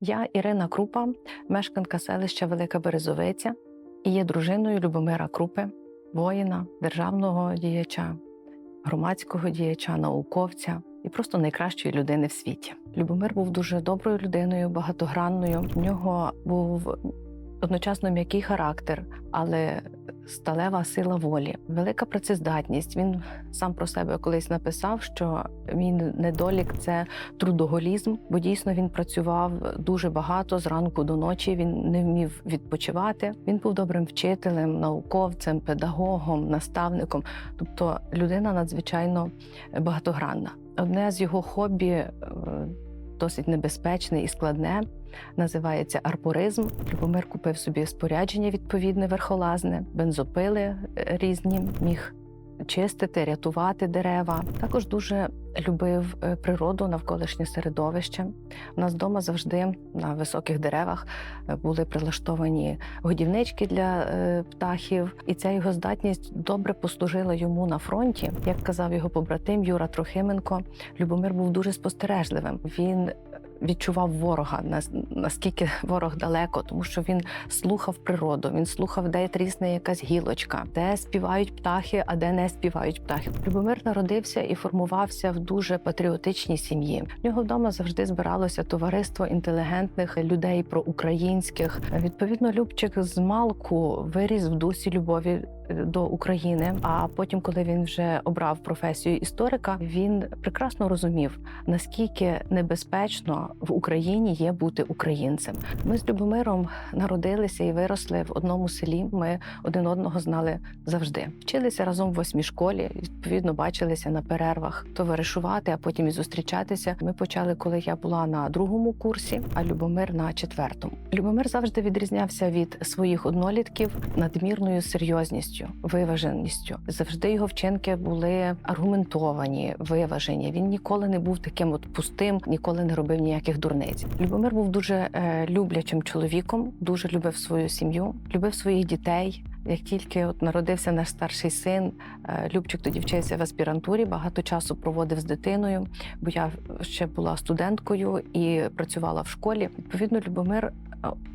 Я Ірина Крупа, мешканка селища Велика Березовиця і є дружиною Любомира Крупи, воїна, державного діяча, громадського діяча, науковця і просто найкращої людини в світі. Любомир був дуже доброю людиною, багатогранною. В нього був одночасно м'який характер, але сталева сила волі, велика працездатність. Він сам про себе колись написав, що мій недолік це трудоголізм, бо дійсно він працював дуже багато зранку до ночі. Він не вмів відпочивати. Він був добрим вчителем, науковцем, педагогом, наставником, тобто людина надзвичайно багатогранна. Одне з його хобі е, досить небезпечне і складне. Називається арпоризм. Любомир купив собі спорядження відповідне верхолазне, бензопили е, різні, міг чистити, рятувати дерева. Також дуже любив е, природу, навколишнє середовище. У нас вдома завжди на високих деревах е, були прилаштовані годівнички для птахів, і ця його здатність добре послужила йому на фронті. Як казав його побратим Юра Трохименко, Любомир був дуже спостережливим. Він відчував ворога, нас- наскільки ворог далеко, тому що він слухав природу, він слухав, де трісне якась гілочка, де співають птахи, а де не співають птахи. Любомир народився і формувався в дуже патріотичній сім'ї. В нього вдома завжди збиралося товариство інтелігентних людей проукраїнських. Відповідно, Любчик з малку виріс в дусі любові до України. А потім, коли він вже обрав професію історика, він прекрасно розумів, наскільки небезпечно в Україні є бути українцем. Ми з Любомиром народилися і виросли в одному селі. Ми один одного знали завжди. Вчилися разом в восьмій школі. Відповідно, бачилися на перервах товаришувати, а потім і зустрічатися. Ми почали, коли я була на другому курсі, а Любомир на четвертому. Любомир завжди відрізнявся від своїх однолітків надмірною серйозністю, виваженістю. Завжди його вчинки були аргументовані, виважені. Він ніколи не був таким от пустим, ніколи не робив ніяких дурниць. Любомир був дуже е, люблячим чоловіком, дуже любив свою сім'ю, любив своїх дітей. Як тільки от народився наш старший син, е, Любчик тоді вчився в аспірантурі, багато часу проводив з дитиною, бо я ще була студенткою і працювала в школі. Відповідно, Любомир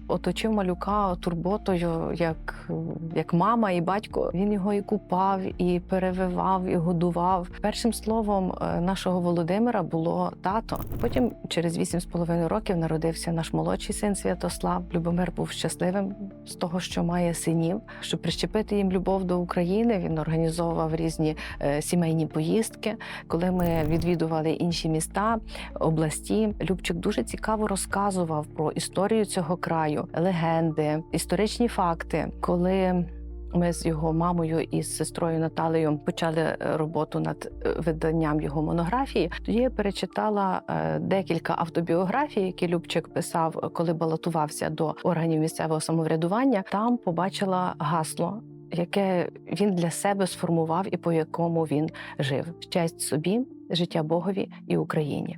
оточив малюка турботою, як, як мама і батько. Він його і купав, і перевивав, і годував. Першим словом е, нашого Володимира було тато. Потім, через вісім з половиною років, народився наш молодший син Святослав. Любомир був щасливим з того, що має синів. Щоб прищепити їм любов до України, він організовував різні е, сімейні поїздки. Коли ми відвідували інші міста, області, Любчик дуже цікаво розказував про історію цього краю, легенди, історичні факти. Коли ми з його мамою і з сестрою Наталею почали е, роботу над е, виданням його монографії. Тоді я перечитала е, декілька автобіографій, які Любчик писав, коли балотувався до органів місцевого самоврядування. Там побачила гасло. Яке він для себе сформував і по якому він жив честь собі, життя Богові і Україні,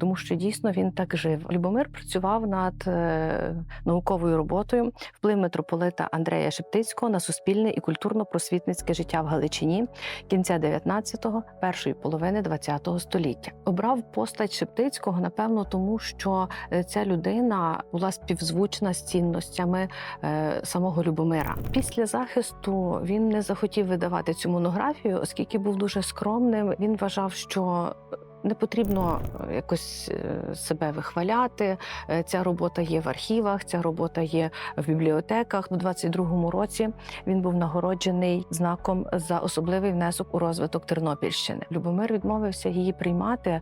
тому що дійсно він так жив. Любомир працював над е, науковою роботою вплив митрополита Андрея Шептицького на суспільне і культурно-просвітницьке життя в Галичині кінця 19-го, першої половини 20-го століття. Обрав постать Шептицького, напевно, тому що е, ця людина була співзвучна з цінностями е, самого Любомира. Після захисту він не захотів видавати цю монографію, оскільки був дуже скромним. Він вважав, що не потрібно е, якось е, себе вихваляти. Е, Ця робота є в архівах, ця робота є в бібліотеках. У 22-му році він був нагороджений знаком за особливий внесок у розвиток Тернопільщини. Любомир відмовився її приймати,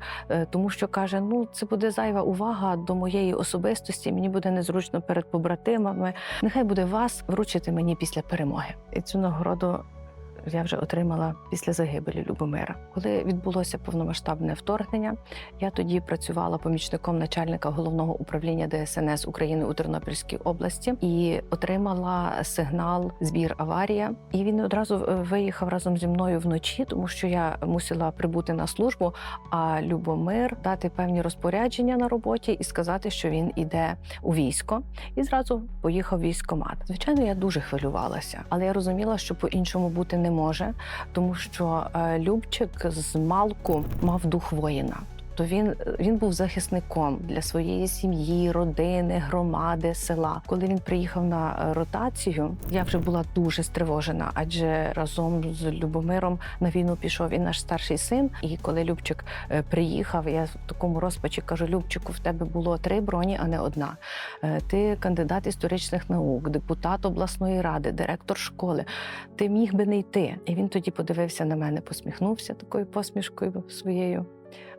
тому що каже: ну це буде зайва увага до моєї особистості. Мені буде незручно перед побратимами. Нехай буде вас вручити мені після перемоги. І цю нагороду я вже отримала після загибелі Любомира. Коли відбулося повномасштабне вторгнення, я тоді працювала помічником начальника головного управління ДСНС України у Тернопільській області і отримала сигнал збір аварія. І він одразу виїхав разом зі мною вночі, тому що я мусила прибути на службу. А Любомир дати певні розпорядження на роботі і сказати, що він іде у військо, і зразу поїхав військкомат. Звичайно, я дуже хвилювалася, але я розуміла, що по-іншому бути не може, тому що е, Любчик з малку мав дух воїна. Тобто він, він був захисником для своєї сім'ї, родини, громади, села. Коли він приїхав на е, ротацію, я вже була дуже стривожена, адже разом з Любомиром на війну пішов і наш старший син. І коли Любчик е, приїхав, я в такому розпачі кажу: Любчику, в тебе було три броні, а не одна. Е, Ти кандидат історичних наук, депутат обласної ради, директор школи. Ти міг би не йти. І він тоді подивився на мене, посміхнувся такою посмішкою своєю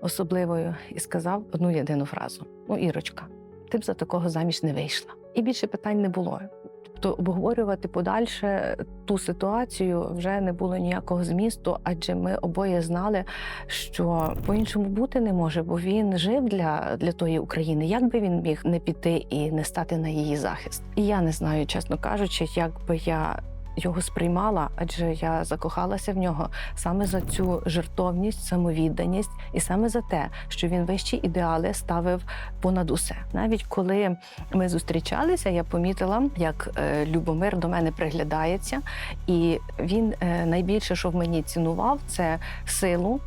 особливою і сказав одну єдину фразу: Ну, Ірочка, ти б за такого заміж не вийшла. І більше питань не було. Тобто обговорювати подальше ту ситуацію вже не було ніякого змісту, адже ми обоє знали, що по-іншому бути не може, бо він жив для, для тої України. Як би він міг не піти і не стати на її захист? І я не знаю, чесно кажучи, як би я. Його сприймала, адже я закохалася в нього саме за цю жертовність, самовідданість, і саме за те, що він вищі ідеали ставив понад усе. Навіть коли ми зустрічалися, я помітила, як е, Любомир до мене приглядається, і він е, найбільше, що в мені цінував, це силу.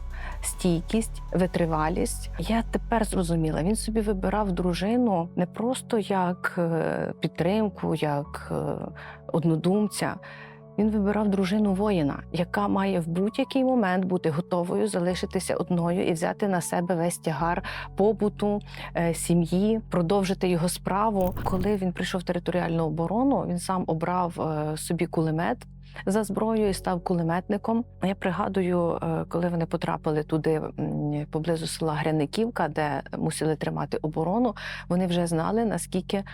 Стійкість, витривалість. Я тепер зрозуміла, він собі вибирав дружину не просто як е, підтримку, як е, однодумця. Він вибирав дружину воїна, яка має в будь-який момент бути готовою залишитися одною і взяти на себе весь тягар побуту, е, сім'ї, продовжити його справу. Коли він прийшов в територіальну оборону, він сам обрав собі кулемет. За зброєю і став кулеметником. Я пригадую, е, коли вони потрапили туди поблизу села Гряниківка, де мусили тримати оборону. Вони вже знали наскільки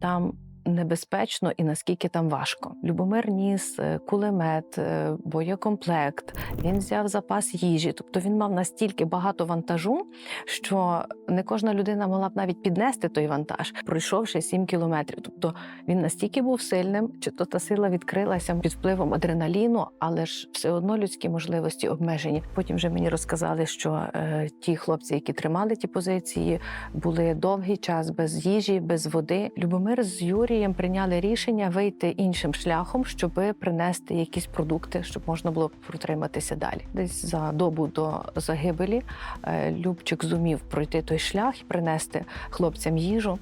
там небезпечно і наскільки там важко. Любомир ніс е, кулемет, е, боєкомплект. Він взяв запас їжі. Тобто він мав настільки багато вантажу, що не кожна людина могла б навіть піднести той вантаж, пройшовши 7 кілометрів. Тобто він настільки був сильним, чи то та сила відкрилася під впливом адреналіну, але ж все одно людські можливості обмежені. Потім вже мені розказали, що е, ті хлопці, які тримали ті позиції, були довгий час без їжі, без води. Любомир з Юрієм прийняли рішення вийти іншим шляхом, щоб принести якісь продукти, щоб можна було протриматися далі. Десь за добу до загибелі е, Любчик зумів пройти той шлях і принести хлопцям їжу.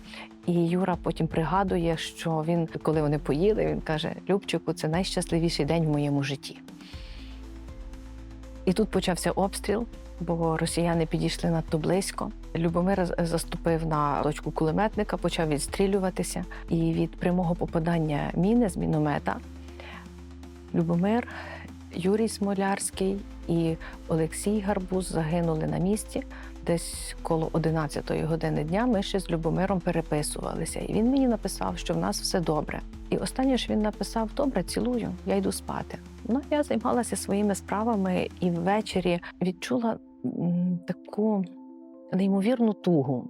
І Юра потім пригадує, що він, коли вони поїли, він каже: Любчику, це найщасливіший день в моєму житті. І тут почався обстріл, бо росіяни підійшли надто близько. Любомир заступив на точку кулеметника, почав відстрілюватися. І від прямого попадання міни з міномета Любомир, Юрій Смолярський і Олексій Гарбуз загинули на місці. Десь коло 11 години дня ми ще з Любомиром переписувалися. І він мені написав, що в нас все добре. І останнє ж він написав: Добре, цілую, я йду спати. Ну, я займалася своїми справами і ввечері відчула таку неймовірну тугу.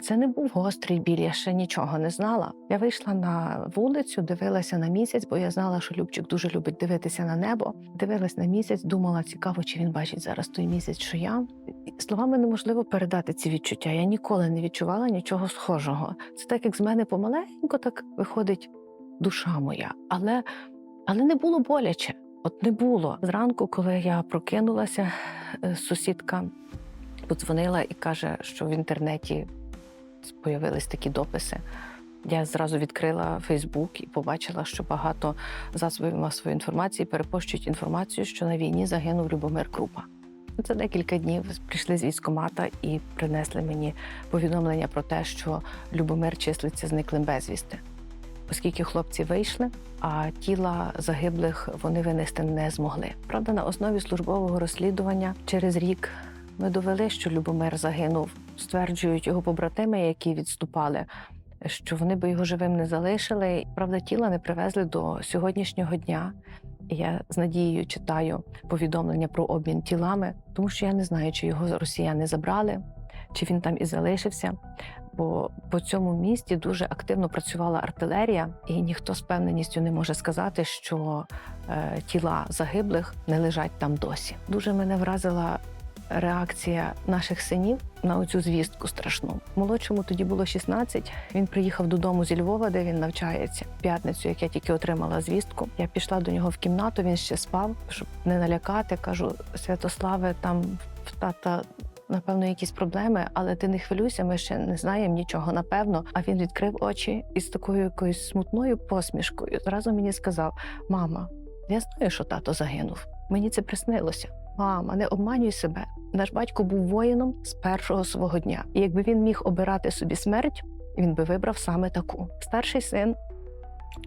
Це не був гострий біль, я ще нічого не знала. Я вийшла на вулицю, дивилася на місяць, бо я знала, що Любчик дуже любить дивитися на небо. Дивилась на місяць, думала, цікаво, чи він бачить зараз той місяць, що я. Словами неможливо передати ці відчуття. Я ніколи не відчувала нічого схожого. Це так, як з мене помаленько так виходить душа моя. Але, але не було боляче. От не було. Зранку, коли я прокинулася, е, сусідка подзвонила і каже, що в інтернеті з'явились такі дописи. Я зразу відкрила Фейсбук і побачила, що багато засобів масової інформації перепощують інформацію, що на війні загинув Любомир Крупа. За декілька днів прийшли з військкомата і принесли мені повідомлення про те, що Любомир числиться зниклим безвісти. Оскільки хлопці вийшли, а тіла загиблих вони винести не змогли. Правда, на основі службового розслідування через рік ми довели, що Любомир загинув. Стверджують його побратими, які відступали, що вони би його живим не залишили. Правда, тіла не привезли до сьогоднішнього дня. Я з надією читаю повідомлення про обмін тілами, тому що я не знаю, чи його росіяни забрали, чи він там і залишився. Бо по цьому місті дуже активно працювала артилерія, і ніхто з певненістю не може сказати, що е, тіла загиблих не лежать там досі. Дуже мене вразила реакція наших синів на оцю звістку страшну. Молодшому тоді було 16. Він приїхав додому зі Львова, де він навчається. П'ятницю, як я тільки отримала звістку, я пішла до нього в кімнату. Він ще спав, щоб не налякати. Кажу: Святославе, там в тата напевно, якісь проблеми, але ти не хвилюйся, ми ще не знаємо нічого, напевно. А він відкрив очі і з такою якоюсь смутною посмішкою зразу мені сказав: Мама, я знаю, що тато загинув. Мені це приснилося. Мама, не обманюй себе. Наш батько був воїном з першого свого дня. І якби він міг обирати собі смерть, він би вибрав саме таку. Старший син.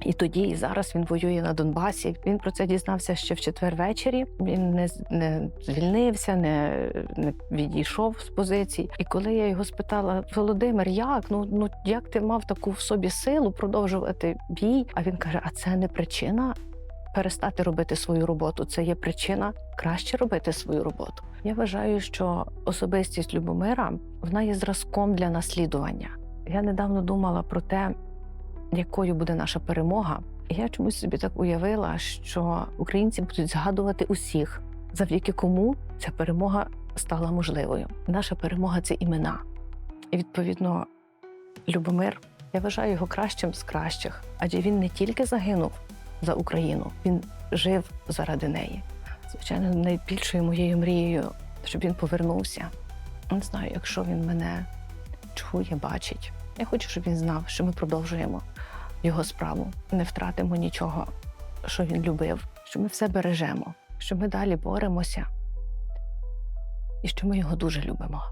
І тоді, і зараз він воює на Донбасі. Він про це дізнався ще в четвер ввечері. Він не, не звільнився, не, не відійшов з позицій. І коли я його спитала, Володимир, як? Ну, ну як ти мав таку в собі силу продовжувати бій? А він каже: А це не причина перестати робити свою роботу. Це є причина краще робити свою роботу. Я вважаю, що особистість Любомира вона є зразком для наслідування. Я недавно думала про те, якою буде наша перемога. Я чомусь собі так уявила, що українці будуть згадувати усіх, завдяки кому ця перемога стала можливою. Наша перемога це імена. І відповідно, Любомир, я вважаю його кращим з кращих, адже він не тільки загинув за Україну, він жив заради неї. Звичайно, найбільшою моєю мрією, щоб він повернувся. Не знаю, якщо він мене чує, бачить. Я хочу, щоб він знав, що ми продовжуємо його справу, не втратимо нічого, що він любив, що ми все бережемо, що ми далі боремося і що ми його дуже любимо.